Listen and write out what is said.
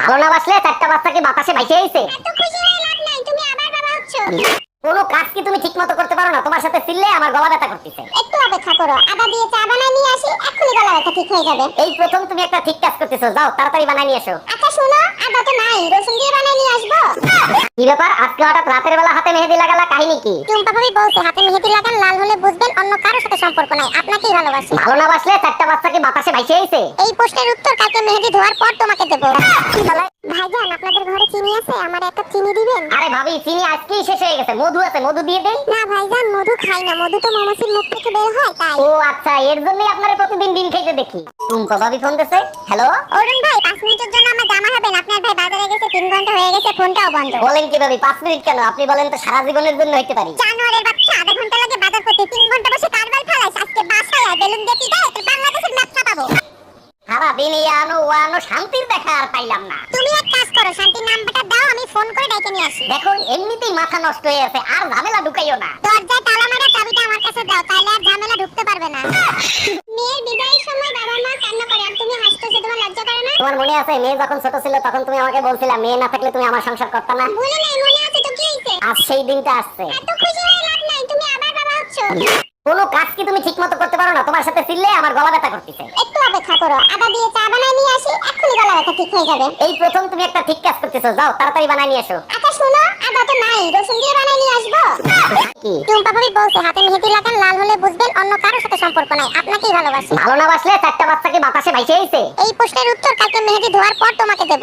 ভালো বাসলে চারটা বাচ্চা কি বাতাসে ভাইসে আইছে? কোনো কাজ কি তুমি ঠিক মতো করতে পারো না? তোমার সাথে চিল্লে আমার গলা ব্যথা করতেছে। একটু অপেক্ষা করো আদা দিয়ে চা বানাই নিয়ে আসি এক্ষুনি গলা ব্যথা ঠিক হয়ে যাবে। এই প্রথম তুমি একটা ঠিক কাজ করতেছো যাও তাড়াতাড়ি বানাই নিয়ে এসো। আচ্ছা শোনো আদা তো নাই রসুন দিয়ে বানাই নিয়ে আসব। কি ব্যাপার? আজকে হঠাৎ রাতের বেলা হাতে মেহেদি লাগালা কাহিনী কি? টুম্পা ভাবি বলছে হাতে মেহেদি লাগান লাল হলে বুঝবেন অন্য কারোর সাথে সম্পর্ক নাই আপনাকেই ভালোবাসি। ভালো না বাসলে চারটা বাচ্চা কি বাতাসে ভাইসে আইছে? এই পোস্টের উত্তর কালকে মেহেদি ধোয়ার পর তোমাকে দেব। আরে ভাবি চিনি আজকেই শেষ হয়ে গেছে। মধু আছে মধু দিয়ে দেই। না ভাইজান মধু খাই না। মধু তো মৌমাছির মুখ থেকে বের হয় তাই। ও আচ্ছা এর জন্যই আপনারা প্রতিদিন দিন খেতে দেখি। টুম্পা ভাবি ফোন দিছে। হ্যালো অরুণ ভাই পাঁচ মিনিটের জন্য আমার জামা হবেন আপনার ভাই বাজারে গেছে তিন ঘণ্টা হয়ে গেছে ফোনটাও বন্ধ। বলেন কি ভাবি পাঁচ মিনিট কেন? আপনি বলেন তো সারা জীবনের জন্য হইতে পারি। জানুয়ারির বাচ্চা আধা ঘণ্টা লাগে বাজার করতে। তিন ঘণ্টা বসে কারবার ফেলাইস আজকে বাসায় আয় বেলুন দিয়ে পিটাই তোর বাংলাদেশের ম্যাপ ছাপাবো সারা দিন এই আনো ও আনো শান্তির দেখা আর পাইলাম না। তুমি এক কাজ করো শান্তির নাম্বারটা দাও আমি ফোন করে ডেকে নিয়ে আসি। দেখো এমনিতেই মাথা নষ্ট হয়ে আছে আর ঝামেলা ঢুকাইও না। দরজায় তালা মারা চাবিটা আমার কাছে দাও তাহলে আর ঝামেলা ঢুকতে পারবে না। মেয়ের বিদায়ের সময় বাবা মা কান্না করে আর তুমি হাসতেছো তোমার লজ্জা করে না? তোমার মনে আছে মেয়ে যখন ছোট ছিল তখন তুমি আমাকে বলছিলে মেয়ে না থাকলে তুমি আমার সংসার করতে না? ভুলে নাই মনে আছে তো কি হইছে? আজ সেই দিনটা আসছে। এত খুশি হয়ে লাভ নাই তুমি আবার বাবা হচ্ছ। কোনো কাজ কি তুমি ঠিক মতো করতে পারো না? তোমার সাথে চিল্লে আমার গলা ব্যথা করতেছে। একটু করো। আদা দিয়ে চা বানাই নিয়ে আসি এক্ষুনি গলা ব্যথা ঠিক হয়ে যাবে। এই প্রথম তুমি একটা ঠিক কাজ করতেছো যাও তাড়াতাড়ি বানাই নিয়ে এসো আচ্ছা শোনো আদা তো নাই রসুন দিয়ে বানাই নিয়ে আসব? কি? টুম্পা ভাবি বলছে হাতে মেহেদি লাগান লাল হলে বুঝবেন অন্য কারোর সাথে সম্পর্ক নাই আপনাকেই ভালোবাসি। ভালো না বাসলে চারটা বাচ্চাকে বাতাসে ভাইসে আইছে এই প্রশ্নের উত্তর কালকে মেহেদি ধোয়ার পর তোমাকে দেব।